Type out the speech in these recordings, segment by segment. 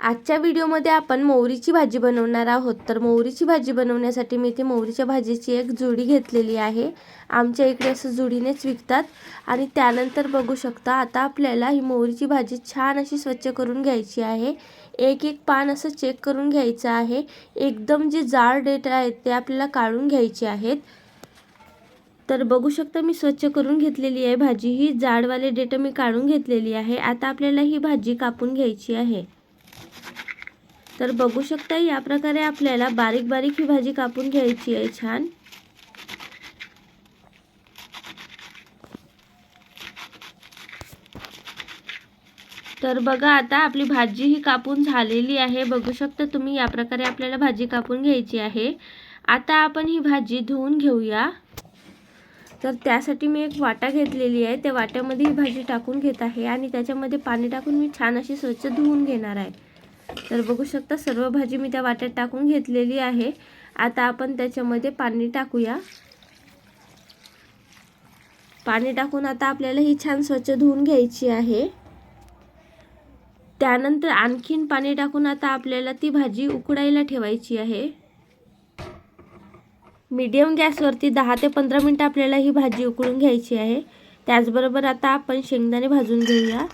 आजच्या व्हिडिओमध्ये आपण मोहरीची भाजी बनवणार आहोत. तर मोहरीची भाजी बनवण्यासाठी मी इथे मोहरीच्या भाजीची एक जुडी घेतलेली आहे. आमच्या इकडे असं जुडीनेच विकतात. आणि त्यानंतर बघू शकता आता आपल्याला ही मोहरीची भाजी छान अशी स्वच्छ करून घ्यायची आहे. एक एक पान असं चेक करून घ्यायचं आहे. एकदम जे जाड डेट आहेत ते आपल्याला काढून घ्यायचे आहेत. तर बघू शकता मी स्वच्छ करून घेतलेली आहे भाजी. ही जाडवाले डेट मी काढून घेतलेली आहे. आता आपल्याला ही भाजी कापून घ्यायची आहे. तर बघू शकता या प्रकारे आपल्याला बारीक बारीक ही भाजी कापून घ्यायची आहे छान. तर बघा आता आपली भाजी ही कापून झालेली आहे. बघू शकता तुम्ही या प्रकारे आपल्याला भाजी कापून घ्यायची आहे. आता आपण ही भाजी धुवून घेऊया. तर त्यासाठी मी एक वाटा घेतलेली आहे. त्या वाट्यामध्ये ही भाजी टाकून घेत आहे आणि त्याच्यामध्ये पाणी टाकून मी छान अशी स्वच्छ धुवून घेणार आहे. तर बघू शकता सर्व भाजी मी त्या वाट्यात टाकून घेतलेली आहे. आता आपण त्याच्यामध्ये पाणी टाकूया. पाणी टाकून आता आपल्याला ही छान स्वच्छ धुवून घ्यायची आहे. त्यानंतर आणखीन पाणी टाकून आता आपल्याला ती भाजी उकडायला ठेवायची आहे. मीडियम गॅसवरती दहा ते पंधरा मिनटं आपल्याला ही भाजी उकळून घ्यायची आहे. त्याचबरोबर आता आपण शेंगदाणे भाजून घेऊया.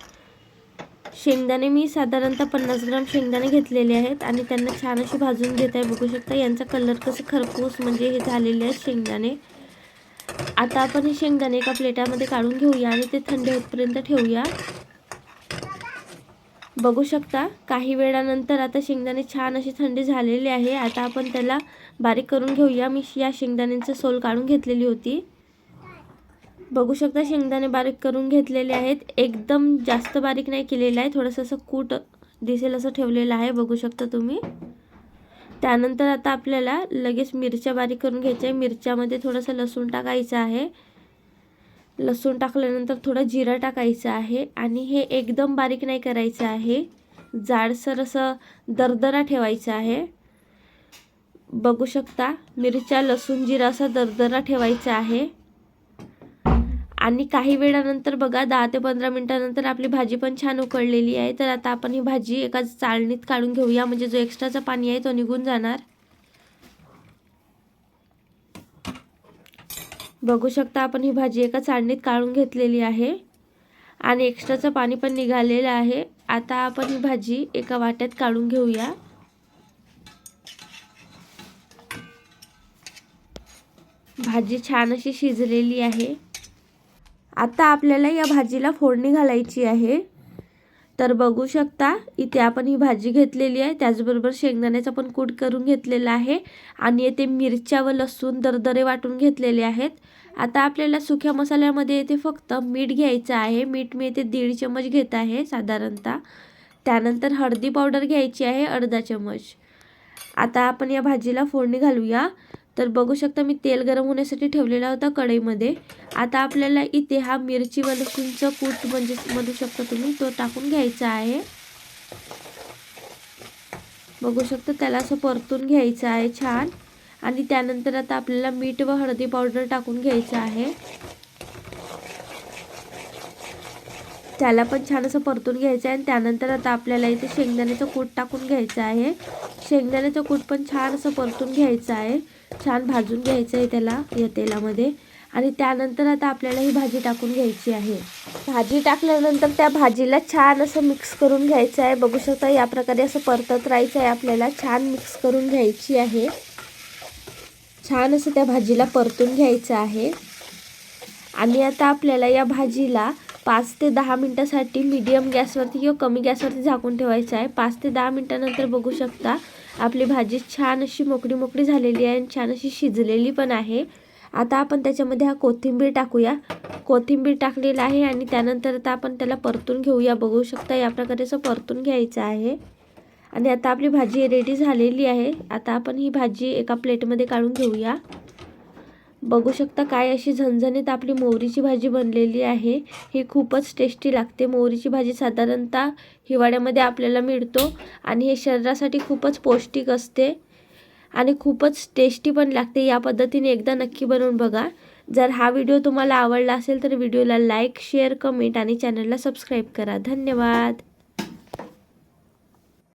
शेंगदाणे मी साधारणतः पन्नास ग्राम शेंगदाणे घेतलेले आहेत आणि त्यांना छान अशी भाजून घेत आहे. बघू शकता यांचा कलर कसं खरपूस म्हणजे हे झालेले आहेत शेंगदाणे. आता आपण हे शेंगदाणे एका प्लेटामध्ये काढून घेऊया आणि ते थंड होतपर्यंत ठेवूया. बघू शकता काही वेळानंतर आता शेंगदाणे छान असे थंडी झालेले आहे. आता आपण त्याला बारीक करून घेऊया. मी या शेंगदाण्यांचं सोल काढून घेतलेली होती. बघू शकता शेंगदाणे बारीक करून घेतलेले आहेत. एकदम जास्त बारीक नाही केलेलं आहे. थोडंसं असं कूट दिसेल असं ठेवलेलं आहे. बघू शकता तुम्ही. त्यानंतर आता आपल्याला लगेच मिरच्या बारीक करून घ्यायच्या आहे मिरच्यामध्ये थोडंसं लसूण टाकायचं आहे. लसूण टाकल्यानंतर थोडं जिरं टाकायचं आहे. आणि हे एकदम बारीक नाही करायचं आहे. जाडसर असं दरदरा ठेवायचं आहे. बघू शकता मिरच्या लसूण जिरा असा दरदरा ठेवायचा आहे. आणि काही वेळानंतर बघा दहा ते पंधरा मिनटानंतर आपली भाजी पण छान उकळलेली आहे. तर आता आपण ही भाजी एका चाळणीत काढून घेऊया. म्हणजे जो एक्स्ट्राचा पाणी आहे तो निघून जाणार. बघू शकता आपण ही भाजी एका चाळणीत काढून घेतलेली आहे. आणि एक्स्ट्राचं पाणी पण निघालेलं आहे. आता आपण ही भाजी एका वाट्यात काढून घेऊया. भाजी छान अशी शिजलेली आहे. आता आपल्याला या भाजीला फोडणी घालायची आहे. तर बघू शकता इथे आपण ही भाजी घेतलेली आहे. त्याचबरोबर शेंगदाण्याचा पण कूट करून घेतलेला आहे आणि येथे मिरच्या व लसूण दरदरे वाटून घेतलेले आहेत. आता आपल्याला सुक्या मसाल्यामध्ये येथे फक्त मीठ घ्यायचं आहे. मीठ मी येथे दीड चमच घेत आहे साधारणतः. त्यानंतर हळदी पावडर घ्यायची आहे अर्धा चमच आता आपण या भाजीला फोडणी घालूया. तर बघू शकता मी तेल गरम होण्यासाठी ठेवलेला होता कढईमध्ये. आता आपल्याला इथे हा मिरची व लसूणचं कूट म्हणजे म्हणू शकता तुम्ही तो टाकून घ्यायचा आहे. बघू शकता त्याला असं परतून घ्यायचं आहे छान. आणि त्यानंतर आता आपल्याला मीठ व हळदी पावडर टाकून घ्यायचं आहे. त्याला पण छान असं परतून घ्यायचं आहे. आणि त्यानंतर आता आपल्याला इथे शेंगदाण्याचं कूट टाकून घ्यायचं आहे. शेंगदाण्याचं कूट पण छान असं परतून घ्यायचं आहे. छान भाजून घ्यायचं आहे त्याला या तेलामध्ये. आणि त्यानंतर आता आपल्याला ही भाजी टाकून घ्यायची आहे. भाजी टाकल्यानंतर त्या भाजीला छान असं मिक्स करून घ्यायचं आहे. बघू शकता या प्रकारे असं परतत राहायचं आहे. आपल्याला छान मिक्स करून घ्यायची आहे. छान असं त्या भाजीला परतून घ्यायचं आहे. आणि आता आपल्याला या भाजीला पाच ते दहा मिनटासाठी मीडियम गॅसवरती किंवा कमी गॅसवरती झाकून ठेवायचं आहे. पाच ते दहा मिनटानंतर बघू शकता आपली भाजी छान अशी मोकळी मोकळी झालेली आहे आणि छान अशी शिजलेली पण आहे. आता आपण त्याच्यामध्ये हा कोथिंबीर टाकूया. कोथिंबीर टाकलेला आहे आणि त्यानंतर आता आपण त्याला परतून घेऊया. बघू शकता या प्रकारे असं परतून घ्यायचं आहे. आणि आता आपली भाजी रेडी झालेली आहे. आता आपण ही भाजी एका प्लेटमध्ये काढून घेऊया. बघू शकता काय अशी झणझणीत आपली मोहरीची भाजी बनलेली आहे. ही खूपच टेस्टी लागते. मोहरीची भाजी साधारणतः हिवाळ्यामध्ये आपल्याला मिळतो आणि हे शरीरासाठी खूपच पौष्टिक असते आणि खूपच टेस्टी पण लागते. या पद्धतीने एकदा नक्की बनवून बघा. जर हा व्हिडिओ तुम्हाला आवडला असेल तर व्हिडिओला लाईक शेअर कमेंट आणि चॅनलला सबस्क्राईब करा. धन्यवाद.